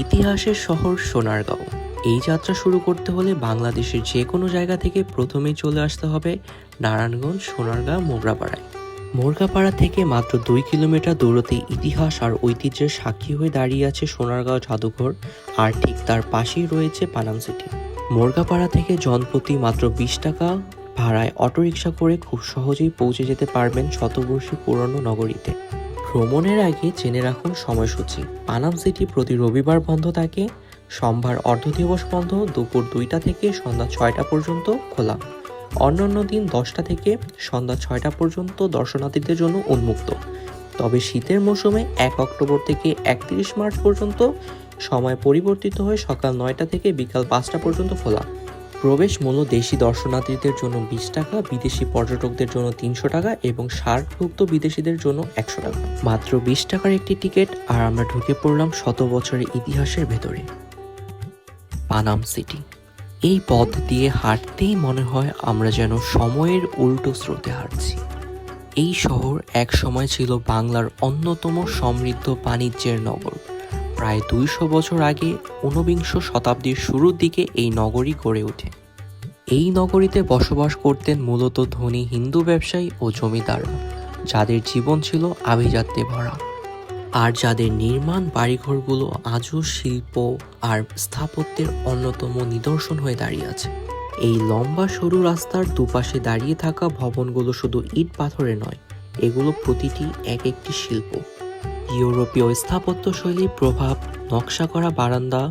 ইতিহাসের শহর সোনারগাঁও। এই যাত্রা শুরু করতে হলে বাংলাদেশের যে কোনো জায়গা থেকে প্রথমে চলে আসতে হবে নারায়ণগঞ্জ, সোনারগাঁও, মোগরাপাড়ায়। মোরগাপাড়া থেকে মাত্র দুই কিলোমিটার দূরতে ইতিহাস আর ঐতিহ্যের সাক্ষী হয়ে দাঁড়িয়ে আছে সোনারগাঁও জাদুঘর আর ঠিক তার পাশেই রয়েছে পানাম সিটি। মোরগাপাড়া থেকে জনপ্রতি মাত্র বিশ টাকা ভাড়ায় অটোরিকশা করে খুব সহজেই পৌঁছে যেতে পারবেন শতবর্ষী পুরনো নগরীতে। ভ্রমণের আগে জেনে রাখুন সময়সূচি। পানাম সিটি প্রতি রবিবার বন্ধ থাকে। সোমবার অর্ধদিবস বন্ধ, দুপুর দুইটা থেকে সন্ধ্যা ছয়টা পর্যন্ত খোলা। অন্যান্য দিন দশটা থেকে সন্ধ্যা ছয়টা পর্যন্ত দর্শনার্থীদের জন্য উন্মুক্ত। তবে শীতের মৌসুমে এক অক্টোবর থেকে একত্রিশ মার্চ পর্যন্ত সময় পরিবর্তিত হয়ে সকাল নয়টা থেকে বিকাল পাঁচটা পর্যন্ত খোলা। প্রবেশ মূল্য দেশি দর্শনার্থীদের জন্য বিশ টাকা, বিদেশি পর্যটকদের জন্য তিনশো টাকা এবং সার্কভুক্ত বিদেশিদের জন্য একশো টাকা। মাত্র বিশ টাকার একটি টিকিট আর আমরা ঢুকে পড়লাম শত বছরের ইতিহাসের ভেতরে। পানাম সিটি। এই পথ দিয়ে হাঁটতেই মনে হয় আমরা যেন সময়ের উল্টো স্রোতে হাঁটছি। এই শহর এক সময় ছিল বাংলার অন্যতম সমৃদ্ধ বাণিজ্যের নগর। প্রায় দুইশো বছর আগে ঊনবিংশ শতাব্দীর শুরুর দিকে এই নগরী গড়ে ওঠে। এই নগরীতে বসবাস করতেন মূলত ধনী হিন্দু ব্যবসায়ী ও জমিদাররা, যাদের জীবন ছিল আভিজাত্যে ভরা। আর যাদের নির্মাণ বাড়িঘরগুলো আজও শিল্প আর স্থাপত্যের অন্যতম নিদর্শন হয়ে দাঁড়িয়ে আছে। এই লম্বা সরু রাস্তার দুপাশে দাঁড়িয়ে থাকা ভবনগুলো শুধু ইট পাথরে নয়, এগুলো প্রতিটি এক একটি শিল্প। ইউরোপীয় স্থাপত্য শৈলীর প্রভাব, নকশা করা বারান্দা,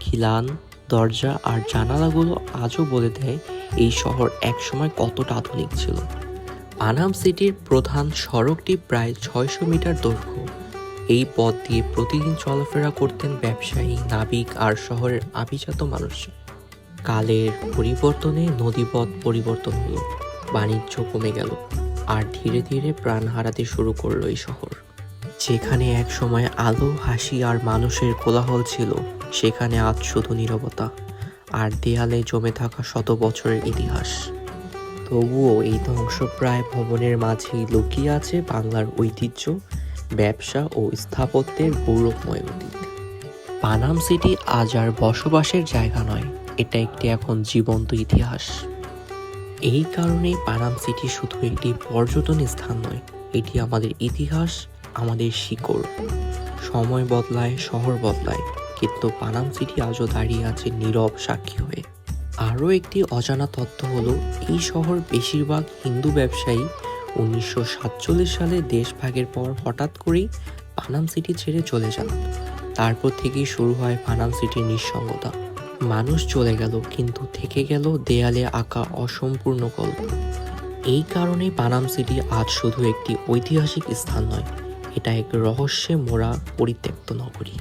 খিলান দরজা আর জানালাগুলো আজও বলে দেয় এই শহর একসময় কতটা আধুনিক ছিল। আনাম সিটির প্রধান সড়কটি প্রায় ছয়শো মিটার দৈর্ঘ্য। এই পথ দিয়ে প্রতিদিন চলাফেরা করতেন ব্যবসায়ী, নাবিক আর শহরের আভিজাত মানুষ কালের পরিবর্তনে নদীপথ পরিবর্তন হলো, বাণিজ্য কমে গেল, আর ধীরে ধীরে প্রাণ হারাতে শুরু করল এই শহর। যেখানে এক সময় আলো, হাসি আর মানুষের কোলাহল ছিল সেখানে আজ শুধু নীরবতা আর দেয়ালে জমে থাকা শত বছরের ইতিহাস। তবুও এই ধ্বংসপ্রায় ভবনের মাঝেই লুকিয়ে আছে বাংলার ঐতিহ্য, ব্যবসা ও স্থাপত্যের গৌরবময় অতীত। পানাম সিটি আজ আর বসবাসের জায়গা নয়, এটা একটি এখন জীবন্ত ইতিহাস। এই কারণে পানাম সিটি শুধু একটি পর্যটন স্থান নয়, এটি আমাদের ইতিহাস, আমাদের শিকড়। সময় বদলায়, শহর বদলায় কিন্তু পানাম সিটি আজও দাঁড়িয়ে আছে নীরব সাক্ষী হয়ে। আরও একটি অজানা তথ্য হলো, এই শহর বেশিরভাগ হিন্দু ব্যবসায়ী। উনিশশো সাতচল্লিশ সালে দেশ ভাগের পর হঠাৎ করেই পানাম সিটি ছেড়ে চলে যান। তারপর থেকেই শুরু হয় পানাম সিটির নিঃসঙ্গতা। মানুষ চলে গেল, কিন্তু থেকে গেল দেয়ালে আঁকা অসম্পূর্ণ গল্প। এই কারণে পানাম সিটি আজ শুধু একটি ঐতিহাসিক স্থান নয়, এটা এক রহস্যে মোড়া পরিত্যক্ত নগরী।